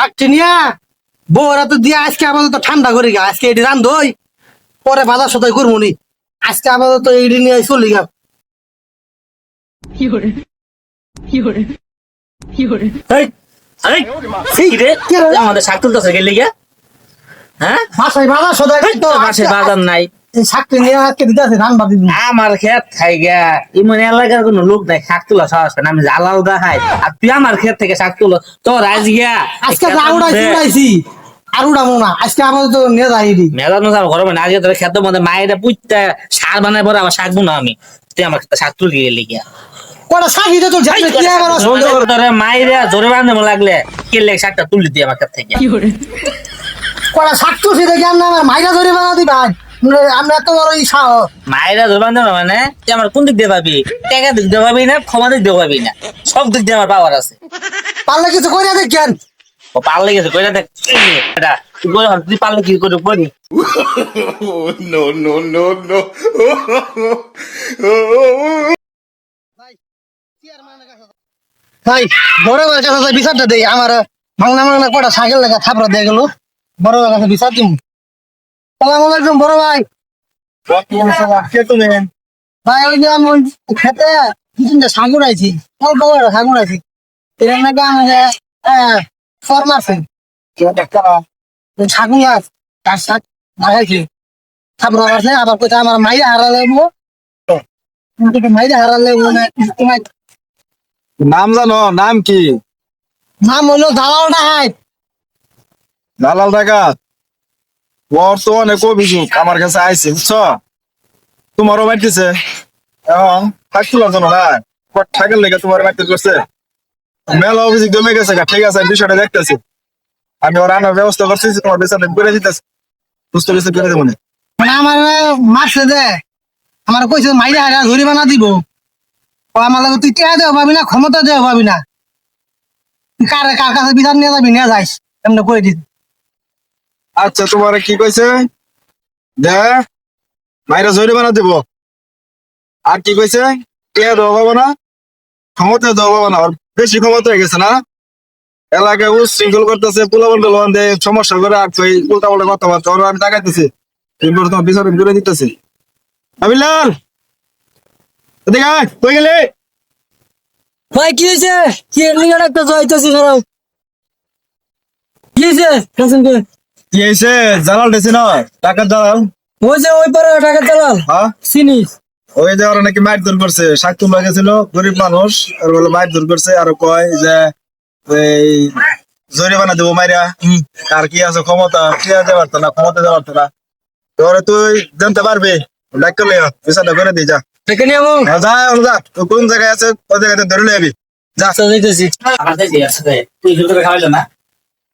আকটিনিয়া বউরা তো দিয়ে আজকে আমাদের তো ঠান্ডা করে গা আজকে এটি রান্ধই পরে বাজার সদাই করব নি। আজকে আমাদের তো এটি নিয়ে চলে গা। আমাদের শাক তুলতেছে গেলে গিয়া? হ্যাঁ? বাসায় বাজার সদাই বাসায় বাজার নাই। আমার ক্ষেত খাই গা। ইমন এলাকার কোনো লোক নাই শাক তোলা সাহস না। আমি জালাল দা খাই। আর তুই আমার ক্ষেত থেকে শাক তুলো। তোর আজ গিয়া আজকে তো উড়াইছি উড়াইছি আর উড়াবো না। আজকে ঘরে মানে আজকে তোর ক্ষেতের মধ্যে মায়েরা পুঁততে সার বানায় পরে আবার শাক বুনা আমি। তুই আমার ক্ষেতে শাক তুলি গেলি গিয়া। শাক তো যাই কি করে মায়েরা জোরে বান্ধব লাগলে কেলে শাকটা তুলি দিয়ে আমার ক্ষেত থেকে? 有人，কটা শাক তো সেটা কি আমরা আমার মাইরা ধরে বানা দিবা আমরা এত বড় এই সাহস মায়েরা জোরে বান্ধব মানে তুই আমার কোন দিক দিয়ে পাবি? টাকা দিক দিয়ে পাবি না ক্ষমা দিক দিয়ে পাবি না? সব দিক দিয়ে আমার পাওয়ার আছে। পারলে কিছু করে দেখেন। ও পারলে গেছে কইরা দেখ। এটা তুই বল তুই পারলে কি করে Oh, no, no, no, no. ভাই বড় কাছে বিচারটা দেই আমার মাংনা মাংনা কটা সাইকেল লাগা থাপড়া দিয়ে গেল। বড় কাছে বিচার দিম। সালাম আলাইকুম বড় ভাই। কে তুমি? ভাই ওই যে আমি খেতে কিছুটা সাগুর আইছি। অল্প বড় আইছি। এর নাকি আমাকে ফর মারছে। সাগুন গাছ তার সাথ লাগাইছি থাপড়া মারছে আবার কোথায় আমার মাইরে হারালে মাইরে হারালে নাম জানো নাম কি? নাম হইল দালালটা হাই দালাল ডাকাত? ওর তো অনেক অভিযোগ আমার কাছে আইছে, বুঝছ? তোমারও বাড়িতেছে এবং থাকছিলার জন্য না? থাকার লেগে তোমার বাড়িতে করছে মেলা অভিযোগ জমে গেছে ঠিক আছে বিষয়টা দেখতেছি। আমি ওর আনার ব্যবস্থা করছি, তোমার বিচার করে দিতেছি। সুস্থ বিচার করে দেবো মানে আমার মারছে দে আমার কইছে মাইরে হারা ধরি বানা দিব। ও আমার লাগে তুই টেয়া দেও পাবি না, ক্ষমতা দেও পাবি না। কার কার কাছে বিধান নিয়ে যাবি? নিয়ে যাইস। এমনি কই দিস আচ্ছা তোমার কি কইছে? দে মাইরা জরিমানা দিব। আর কি কইছে? কে দেওয়া পাবো না। ক্ষমতা দেওয়া পাবো না বেশি ক্ষমতা হয়ে গেছে না? এলাকায় উশৃঙ্খল করতেছে পোলাবন্ড লোন দেয় সমস্যা করে আর তুই উল্টা পাল্টা কথাবার্তা ওর আমি তাকাইতেছি কিন্তু তোমার বিচার আমি করে দিতেছি। আবিলাল এদিকে আয়, কই গেলে? ভাই কি হয়েছে কি লিগা ডাক্তার যাইতেছি ধরো। কি হয়েছে হয়েছে জালাল ডেছি না। টাকার জালাল ওই যে ওই পারে টাকা দালাল। হ্যাঁ? চিনিস? ওই যে ওরা নাকি মাইর দূর করছে। শাক তুলা গেছিল গরিব মানুষ। আর বলে মাইর দূর করছে আর কয় যে এই জরিমানা দেবো মাইরা। আর কি আছে ক্ষমতা? কি আছে পারতো না ক্ষমতা দিতে পারতো না। তোরে তুই জানতে পারবি? ডাক করলে বিচারটা করে দি যা। দেখে নিয়ে আমো আর যা ওর যা। তুই কোন জায়গায় আছে ওই জায়গাতে ধরে নিয়ে যাবি যা। আচ্ছা যাইতেছি আমার তুই শুধু করে খাওয়াইলো না?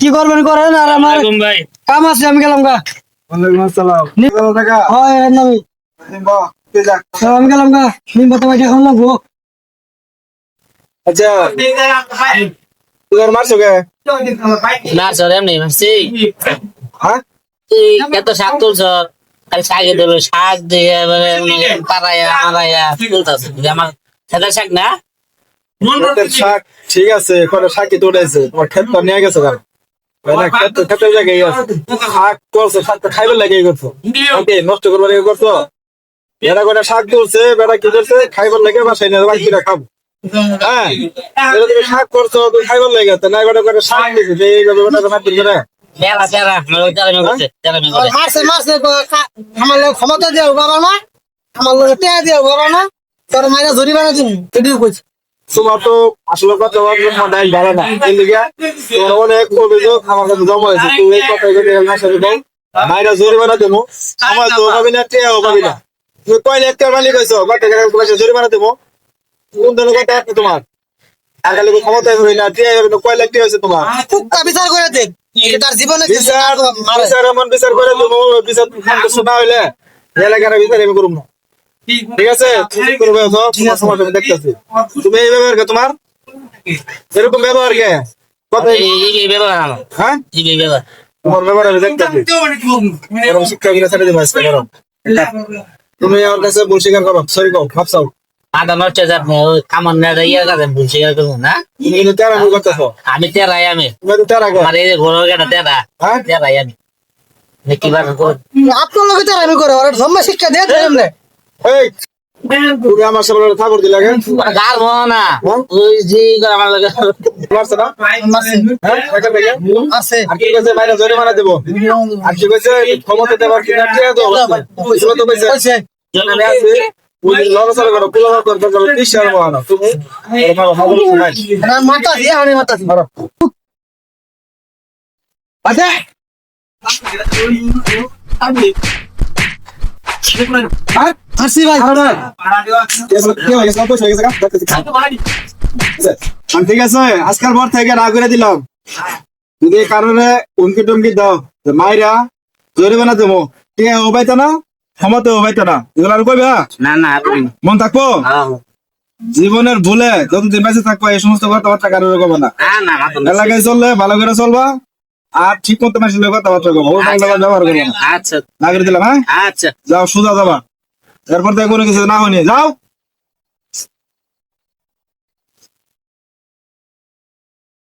কি করবেন করেন? আর আমার ভাই। কাম আছে আমি গেলাম গা। ওয়ালাইকুম আসসালাম। ভালো থাকা। হয় নামি বাহ, তুই যা। আমি গেলাম গা। নিম বাতা এখন লাগবো? আচ্ছা। মারছো কে? না স্যার এমনি মারছি। হ্যাঁ? তুই এত শাক তুলছ। খালি শাকে দিল শাক দিয়ে মানে পাড়াইয়া মারাইয়া তুলতাছে। আমার শাক না? শাক ঠিক আছে কোনো শাকই তো উঠেছে তোমার ক্ষেত নিয়ে গেছে কারণ নষ্ট করবার করছ। বেড়া করে শাক তুলছে বেড়া কি করছে খাইবার লাগে বাসায় নিয়ে বাকি খাব। হ্যাঁ শাক করছ তুমি খাইবার লাগে না করে শাক করে। করে লোক ক্ষমতা দিয়ে বাবা না আমার লোক দিয়ে বাবা না তোর মাইরা ধরি বানা দিন কইছে। তোমার তো আসলে কথা মনে ভালো না। কিন্তু তোমার অনেক অভিযোগ আমার কাছে জমা হয়েছে। তুমি এই কথা যদি না সাথে বল মাইরা জরিমানা দেবো। আমার তো পাবি না টেয়াও পাবি না। তুমি কয় টাকা মালিক হয়েছো কত টাকা জরিমানা দেবো। কোন ধরনের কথা আছে তোমার? আর খালি ক্ষমতায় হই না টিয়া হবে না কয় লাখ টিয়া হয়েছে তোমার? বিচার করে দেন। তার জীবনে বিচার। বিচার এমন বিচার করে দেবো বিচার সন্তুষ্ট না হইলে। এলাকার বিচার আমি করুম না। ঠিক আছে তুমি করবে তো তোমার সমস্যা আমি দেখতেছি। তুমি এই ব্যবহার কে তোমার? এরকম ব্যবহার কে? হ্যাঁ? তোমার ব্যবহার আমি দেখতেছি। এরকম শিক্ষা কিনা ছেড়ে দিবা আজকে করো তুমি আমার কাছে ভুল স্বীকার করো সরি কও ভাবছাও আদা নষ্ট হয়েছে আপনি ওই না ইয়ে কাজে ভুল স্বীকার করব না। কিন্তু তেরা আমি করতেছো। আমি তেরাই আমি। তুমি তো তেরা আমার এই যে ঘোড়া গেটা তেরা। হ্যাঁ? তেরাই আমি। কি বার আপনার লোকে তার আমি করে ওরা ধর্ম শিক্ষা দিয়ে এই তুমি আমার সামনে ঠাকুর দিলে কেন? গাল না। ওই যে আমার লাগে। মারছে না? মারছে। হ্যাঁ এখান থেকে আছে। আর কি কইছে? মাইরা জরিমানা দেবো। আর কি কইছে? ক্ষমতা দেবার কি না টিয়া দাও এগুলো তো কইছে কইছে। আমি ওই লড়াচড়া করো পুলো করতে করো টিশার মহান। তুমি? না মাতা দিয়ে আমি মাতা মারো। আচ্ছা। আর! হাসি ভাই কি হয়েছে? সব গেছে আমি ঠিক আছে আজকাল পর থেকে না করে দিলাম। যদি এই কারণে উনকি টুমকি দাও মাইরা জরিমানা দেবো। ঠিক আছে ও পাইতো না? ক্ষমতা ও পাইতো না। এগুলো আর কইবা? না না মন থাকব? জীবনের ভুলে যতদিন বেঁচে থাকব এই সমস্ত কথাবার্তা কারোর কবে না। না না এলাকায় চললে ভালো করে চলবা আর ঠিক মতো মানুষের কথাবার্তা বাংলা ব্যবহার করব না। আচ্ছা। করে দিলাম হ্যাঁ? আচ্ছা। যাও সোজা যাবা। এরপর থেকে কোনো কিছু না হয়নি। যাও।